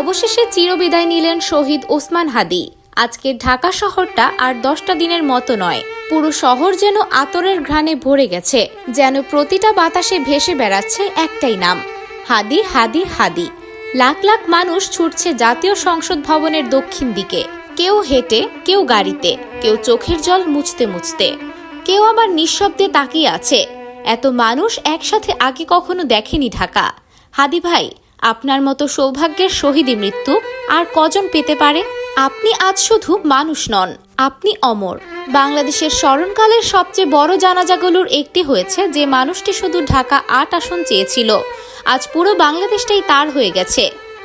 অবশেষে চিরবিদায় নিলেন শহীদ ওসমান হাদি। আজকের ঢাকা শহরটা আর দশটা দিনের মতো নয়। পুরো শহর যেন আতরের ঘ্রাণে ভরে গেছে, যেন প্রতিটা বাতাসে ভেসে বেড়াচ্ছে একটাই নাম, হাদি হাদি হাদি। লাখ লাখ মানুষ ছুটছে জাতীয় সংসদ ভবনের দক্ষিণ দিকে। কেউ হেঁটে, কেউ গাড়িতে, কেউ চোখের জল মুছতে মুছতে। কেউ আবার নিঃশব্দে তাকিয়ে আছে। এত মানুষ একসাথে আগে কখনো দেখেনি ঢাকা। হাদি ভাই আপনার মতো সৌভাগ্যের শহীদী মৃত্যু। আর কজন পেতে পারে? আপনি আজ শুধু মানুষ নন, আপনি অমর। বাংলাদেশের স্মরণকালের সবচেয়ে বড় জানাজাগুলোর একটি হয়েছে যে মানুষটি শুধু ঢাকা আট আসন চেয়েছিল। আজ পুরো বাংলাদেশটাই তার হয়ে গেছে।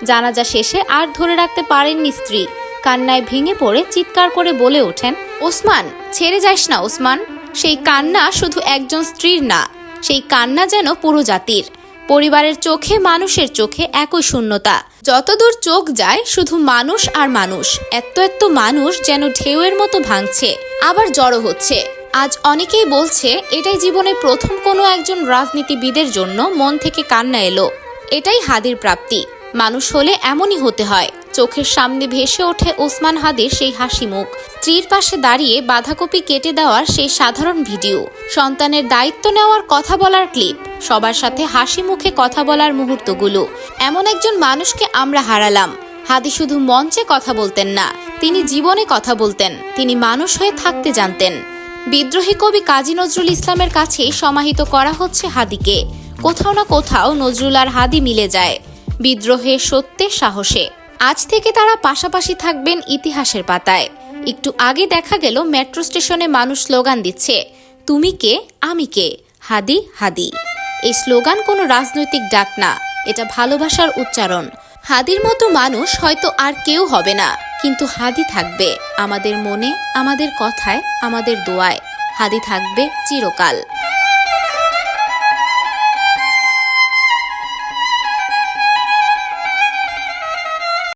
জানাজা শেষে আর ধরে রাখতে পারেননি স্ত্রী। কান্নায় ভেঙে পড়ে চিৎকার করে বলে ওঠেন, ওসমান, ছেড়ে যাস না, ওসমান। সেই কান্না শুধু একজন স্ত্রীর না, সেই কান্না যেন পুরো জাতির। পরিবারের চোখে, মানুষের চোখে একই শূন্যতা। যতদূর চোখ যায়, শুধু মানুষ আর মানুষ। এত এত মানুষ যেন ঢেউয়ের মতো ভাঙছে, আবার জড়ো হচ্ছে। আজ অনেকেই বলছে, এটাই জীবনে প্রথম কোনো একজন রাজনীতিবিদের জন্য মন থেকে কান্না এলো। এটাই হাদির প্রাপ্তি। মানুষ হলে এমনই হতে হয়। চোখের সামনে ভেসে ওঠে ওসমান হাদির সেই হাসি মুখ। স্ত্রীর পাশে দাঁড়িয়ে বাঁধাকপি কেটে দেওয়ার সেই সাধারণ ভিডিও। সন্তানের দায়িত্ব নেওয়ার কথা বলার ক্লিপ। সবার সাথে হাসি মুখে কথা বলার মুহূর্তগুলো। এমন একজন মানুষকে আমরা হারালাম। হাদি শুধু মঞ্চে কথা বলতেন না, তিনি জীবনে কথা বলতেন, তিনি মানুষ হয়ে থাকতে জানতেন। বিদ্রোহী কবি কাজী নজরুল ইসলামের কাছে সমাহিত করা হচ্ছে হাদিকে। কোথাও না কোথাও নজরুল আর হাদি মিলে যায়। বিদ্রোহে সত্যে সাহসে। আজ থেকে তারা পাশাপাশি থাকবেন ইতিহাসের পাতায়। একটু আগে দেখা গেল মেট্রো স্টেশনে মানুষ স্লোগান দিচ্ছে, তুমি কে, আমি কে? হাদি হাদি। এই স্লোগান কোনো রাজনৈতিক ডাক না, এটা ভালোবাসার উচ্চারণ। হাদির মতো মানুষ হয়তো আর কেউ হবে না, কিন্তু হাদি থাকবে আমাদের মনে, আমাদের কথায়, আমাদের দোয়ায়। হাদি থাকবে চিরকাল।